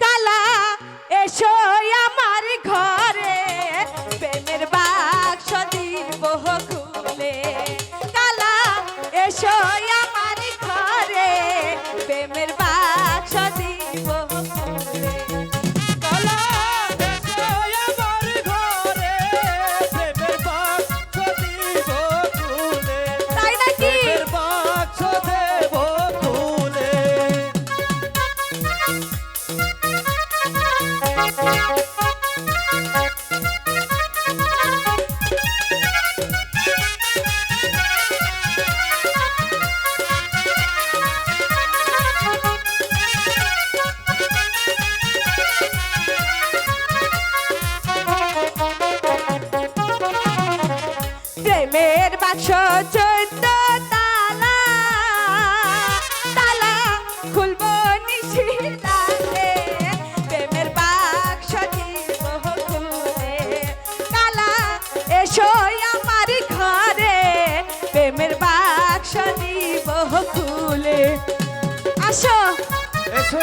কালা এসো প্রেমের বাক্স চোদ্দ তালা তালা খুলবো বাক্স কালা এসো ঘরে। বাক্স দিব খুলে। আসো। এসো।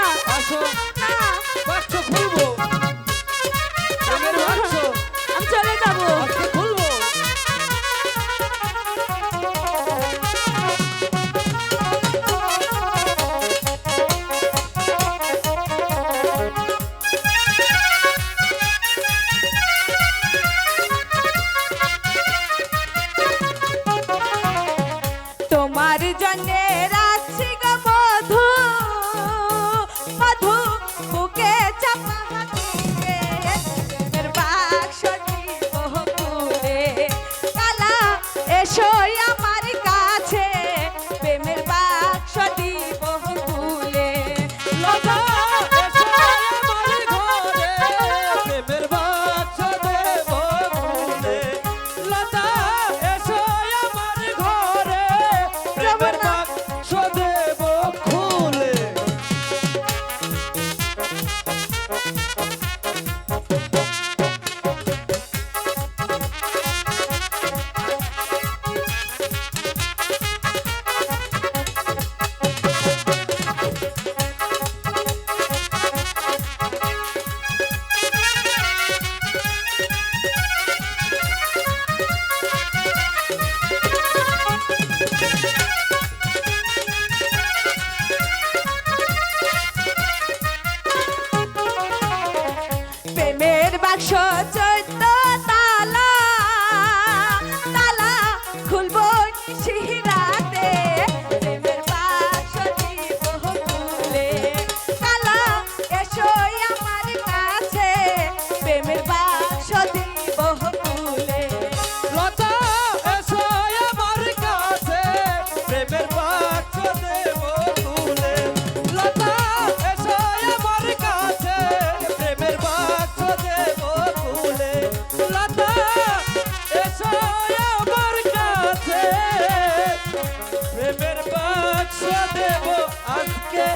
না? আসো। না বাক্স খুলবো। প্রেমের বাক্স আমি চলে যাব। আজকে খুলবো। তোমার জন্য প্রেমের প্রেমের বাক্স দেব আজকে।